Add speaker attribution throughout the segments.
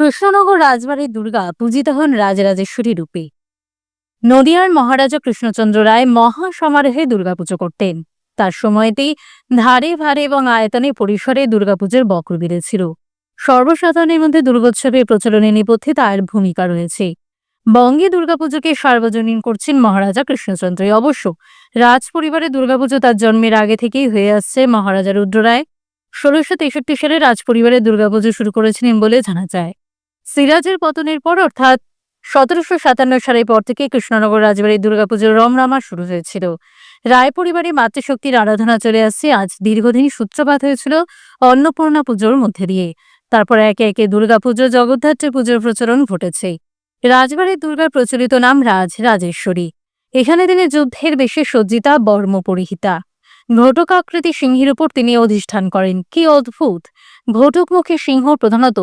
Speaker 1: কৃষ্ণনগর রাজবাড়ির দুর্গা পূজিত হন রাজরাজেশ্বরী রূপে। নদিয়ার মহারাজা কৃষ্ণচন্দ্র রায় মহা সমারোহে দুর্গাপুজো করতেন। তার সময়তেই ধারে ভারে এবং আয়তনে পরিসরে দুর্গাপুজোর বক্র বেড়েছিল সর্বসাধারণের মধ্যে দুর্গোৎসবের প্রচলনের নেপথ্যে তার ভূমিকা রয়েছে। বঙ্গে দুর্গাপুজোকে সার্বজনীন করছেন মহারাজা কৃষ্ণচন্দ্র অবশ্য রাজ পরিবারে দুর্গাপুজো তার জন্মের আগে থেকেই হয়ে আসছে মহারাজা রুদ্র রায়। ষোলোশো তেষট্টি সালে রাজ পরিবারের দুর্গাপুজো শুরু করেছিলেন বলে জানা যায়। সিরাজের পতনের পর অর্থাৎ সতেরোশো সাতান্ন সালের পর থেকে কৃষ্ণনগর রাজবাড়ির দুর্গাপুজোর রমরামা শুরু হয়েছিল। রায় পরিবারে মাতৃশক্তির আরাধনা চলে আসছে আজ দীর্ঘদিন সূত্রপাত হয়েছিল অন্নপূর্ণা পুজোর মধ্যে দিয়ে। তারপর একে একে দুর্গাপুজো, জগদ্ধাত্রী পুজোর প্রচলন ঘটেছে। রাজবাড়ির দুর্গার প্রচলিত নাম রাজ, রাজেশ্বরী। এখানে তিনি যুদ্ধের বেশে সজ্জিতা, বর্ম পরিহিতা। ঘটকাকৃতি সিংহের উপর তিনি অধিষ্ঠান করেন। কি অদ্ভুত! ঘটকমুখী সিংহ প্রধানত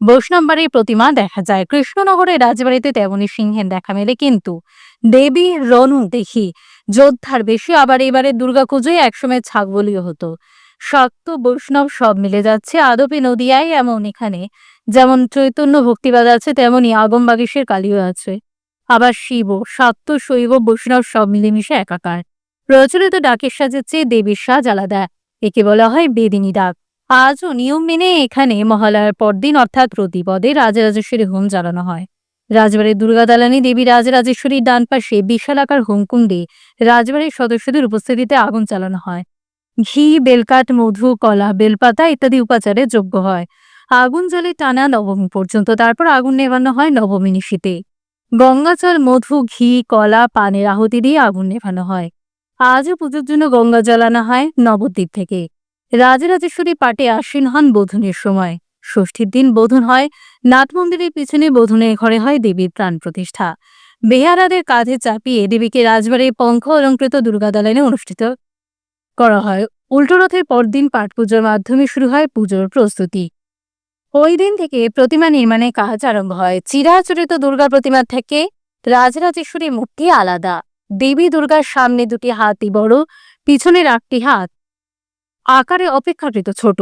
Speaker 1: বৈষ্ণববাড়ির প্রতিমা দেখা যায়। কৃষ্ণনগরের রাজবাড়িতে তেমনই সিংহের দেখা মেলে কিন্তু। দেবী রনু দেখি, যোদ্ধার বেশি। আবার এবারে দুর্গাপুজোয় একসময় ছাগবলিও হতো। শাক্ত বৈষ্ণব সব মিলে যাচ্ছে। আদপে নদিয়ায় এমন এখানে। যেমন চৈতন্য ভক্তিবাদ আছে, তেমনি আগম বাগেশের কালীও আছে। আবার শিব, শাক্ত, শৈব, বৈষ্ণব সব মিলেমিশে একাকার। প্রচলিত ডাকের সাজের চেয়ে দেবীর সাজ আলাদা। একে বলা হয় বেদিনী ডাক। আজও নিয়ম মেনে এখানে মহালয়ার পরদিন অর্থাৎ প্রতিপদে রাজরাজেশ্বরী হোম জ্বালানো হয়। রাজবাড়ির দুর্গা দালানী দেবী রাজরাজেশ্বরীর ডান পাশে বিশাল আকার হোমকুণ্ডে রাজবাড়ির সদস্যদের উপস্থিতিতে আগুন চালানো হয়। ঘি, বেলকাঠ, মধু, কলা, বেলপাতা ইত্যাদি উপাচারে যোগ্য হয়। আগুন জ্বলে টানা নবমী পর্যন্ত তারপর আগুন নেভানো হয় নবমী নিশীতে গঙ্গাচল মধু, ঘি, কলা, পানের আহুতি দিয়ে আগুন নেভানো হয়। আজও পুজোর জন্য গঙ্গা জ্বালানো হয় নবদ্বীপ থেকে। রাজরাজেশ্বরী পাটে আসীন হন বোধনের সময়। ষষ্ঠীর দিন বোধন হয় নাট মন্দিরের পিছনে বোধনের ঘরে হয় দেবীর প্রাণ প্রতিষ্ঠা। বেহারাদের কাঁধে চাপিয়ে দেবীকে রাজবাড়ির পঙ্খ অলঙ্কৃত দুর্গা দালানে অনুষ্ঠিত করা হয়। উল্টো রথের পরদিন পাট পুজোর মাধ্যমে শুরু হয় পুজোর প্রস্তুতি। ওই দিন থেকে প্রতিমা নির্মাণের কাজ আরম্ভ হয়। চিরাচরিত দুর্গা প্রতিমা থেকে রাজরাজেশ্বরী মূর্তি আলাদা। দেবী দুর্গার সামনে দুটি হাতই বড়, পিছনের আটটি হাত। আকারে অপেক্ষাকৃত ছোট।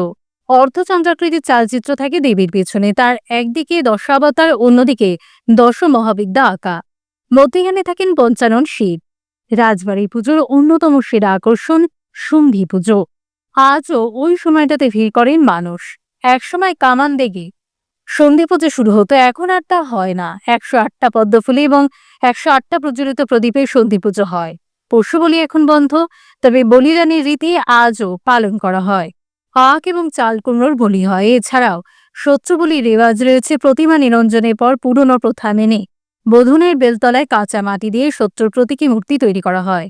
Speaker 1: অর্ধচন্দ্রাকৃতির চালচিত্র থাকে দেবীর পেছনে। তার একদিকে দশাবতার, অন্যদিকে দশ মহাবিদ্যা আঁকা। মধ্যখানে থাকেন পঞ্চানন শিব। রাজবাড়ি পুজোর অন্যতম সেরা আকর্ষণ সন্ধি পুজো। আজও ওই সময়টাতে ভিড় করেন মানুষ। একসময় কামান দেগে সন্ধি পুজো শুরু হতো, এখন আর তা হয় না। একশো আটটা পদ্মফুলি এবং একশো আটটা প্রজ্বলিত প্রদীপের সন্ধি পুজো হয়। পশু বলি এখন বন্ধ, তবে বলিদানের রীতি আজও পালন করা হয়। আখ এবং চাল কুমড়োর বলি হয়। এছাড়াও শত্রু বলি রেওয়াজ রয়েছে, প্রতিমা নিরঞ্জনের পর পুরনো প্রথা মেনে। বধুনের বেলতলায় কাঁচা মাটি দিয়ে শত্রুর প্রতীকী মূর্তি তৈরি করা হয়।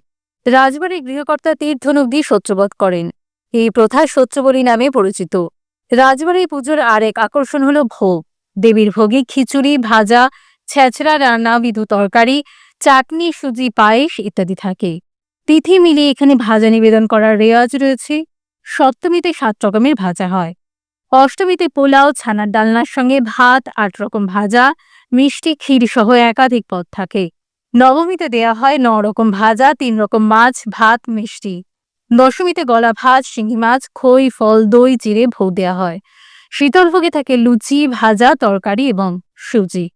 Speaker 1: রাজবাড়ির গৃহকর্তা তীর্ধনুক দিয়ে করেন। এই প্রথা শত্রুবলী নামে পরিচিত। রাজবাড়ি পুজোর আরেক আকর্ষণ হলো ভোগ। দেবীর ভোগে খিচুড়ি, ভাজা, ছেঁচড়া রান্না, বিধু তরকারি, চাটনি, সুজি, পায়েস ইত্যাদি থাকে। তিথি মিলিয়ে এখানে ভাজা নিবেদন করার রেওয়াজ রয়েছে। সপ্তমীতে সাত রকমের ভাজা হয়। অষ্টমীতে পোলাও, ছানার ডালনার সঙ্গে ভাত, আট রকম ভাজা, মিষ্টি, ক্ষীর সহ একাধিক পদ থাকে। নবমীতে দেয়া হয় ন রকম ভাজা, তিন রকম মাছ, ভাত, মিষ্টি। দশমীতে গলা ভাত, শিঙি মাছ, খই, ফল, দই চিড়ে ভোগ দেওয়া হয়। শীতলভোগে থাকে লুচি, ভাজা, তরকারি এবং সুজি।